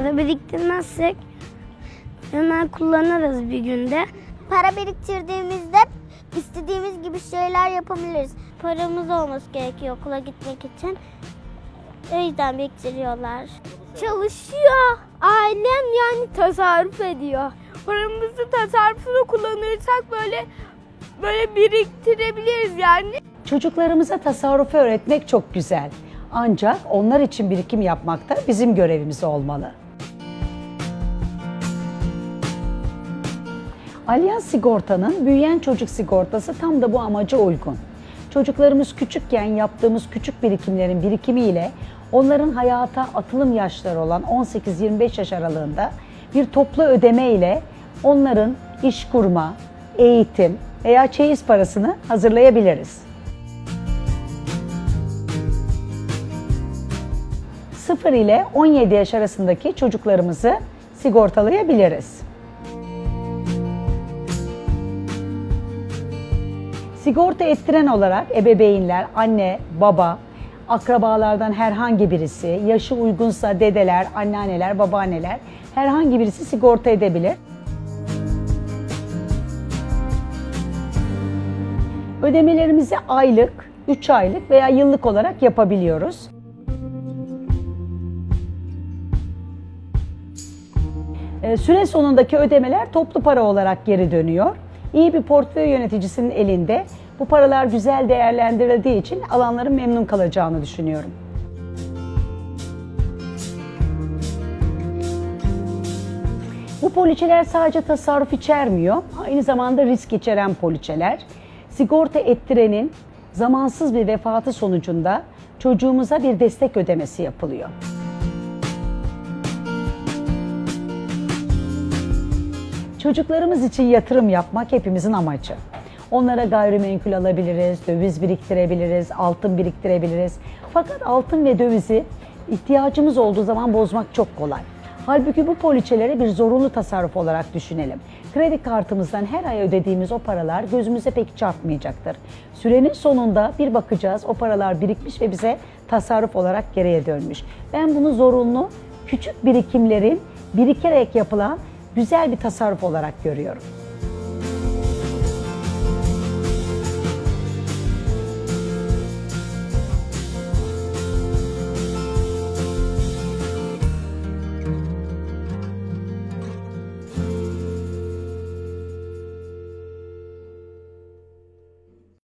Para biriktirmezsek hemen kullanırız bir günde. Para biriktirdiğimizde istediğimiz gibi şeyler yapabiliriz. Paramız olması gerekiyor okula gitmek için. O yüzden biriktiriyorlar. Çalışıyor. Ailem yani tasarruf ediyor. Paramızı tasarrufunu kullanırsak böyle böyle biriktirebiliriz yani. Çocuklarımıza tasarrufu öğretmek çok güzel. Ancak onlar için birikim yapmak da bizim görevimiz olmalı. Alyans Sigorta'nın büyüyen çocuk sigortası tam da bu amaca uygun. Çocuklarımız küçükken yaptığımız küçük birikimlerin birikimiyle onların hayata atılım yaşları olan 18-25 yaş aralığında bir toplu ödeme ile onların iş kurma, eğitim veya çeyiz parasını hazırlayabiliriz. 0 ile 17 yaş arasındaki çocuklarımızı sigortalayabiliriz. Sigorta ettiren olarak ebeveynler, anne, baba, akrabalardan herhangi birisi, yaşı uygunsa dedeler, anneanneler, babaanneler herhangi birisi sigorta edebilir. Ödemelerimizi aylık, 3 aylık veya yıllık olarak yapabiliyoruz. Ee, Süre sonundaki ödemeler toplu para olarak geri dönüyor. İyi bir portföy yöneticisinin elinde bu paralar güzel değerlendirildiği için alanların memnun kalacağını düşünüyorum. Bu poliçeler sadece tasarruf içermiyor, aynı zamanda risk içeren poliçeler. Sigorta ettirenin zamansız bir vefatı sonucunda çocuğumuza bir destek ödemesi yapılıyor. Çocuklarımız için yatırım yapmak hepimizin amacı. Onlara gayrimenkul alabiliriz, döviz biriktirebiliriz, altın biriktirebiliriz. Fakat altın ve dövizi ihtiyacımız olduğu zaman bozmak çok kolay. Halbuki bu poliçeleri bir zorunlu tasarruf olarak düşünelim. Kredi kartımızdan her ay ödediğimiz o paralar gözümüze pek çarpmayacaktır. Sürenin sonunda bir bakacağız o paralar birikmiş ve bize tasarruf olarak geriye dönmüş. Ben bunu zorunlu küçük birikimlerin birikerek yapılan güzel bir tasarruf olarak görüyorum.